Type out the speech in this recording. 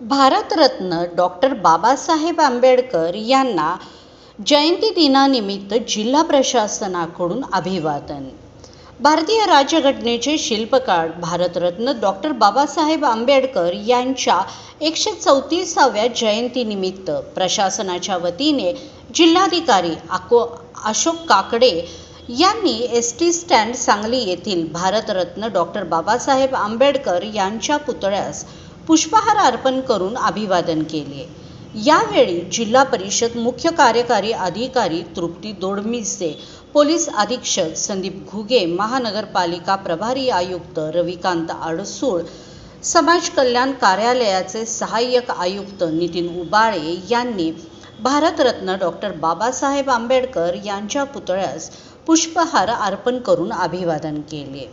Bharat Ratna doctor Babasaheb Ambedkar यांना जयंती दिनानिमित्त जिल्हा प्रशासनाकडून अभिवादन. भारतीय राज्यघटनेचे शिल्पकार भारतरत्न डॉक्टर बाबासाहेब आंबेडकर यांच्या एकशे चौतीसाव्या जयंतीनिमित्त प्रशासनाच्या वतीने जिल्हाधिकारी आको अशोक काकडे यांनी एस टी स्टँड सांगली येथील भारतरत्न डॉक्टर बाबासाहेब आंबेडकर यांच्या पुतळ्यास पुष्पहार अर्पण करून अभिवादन केले. यावेळी जिल्हा परिषद मुख्य कार्यकारी अधिकारी तृप्ती दोडमिसे पोलीस अधीक्षक संदीप घुगे महानगरपालिका प्रभारी आयुक्त रविकांत आडसूळ समाज कल्याण कार्यालयाचे सहाय्यक आयुक्त नितीन उबाळे यांनी भारतरत्न डॉक्टर बाबासाहेब आंबेडकर यांच्या पुतळ्यास पुष्पहार अर्पण करून अभिवादन केले.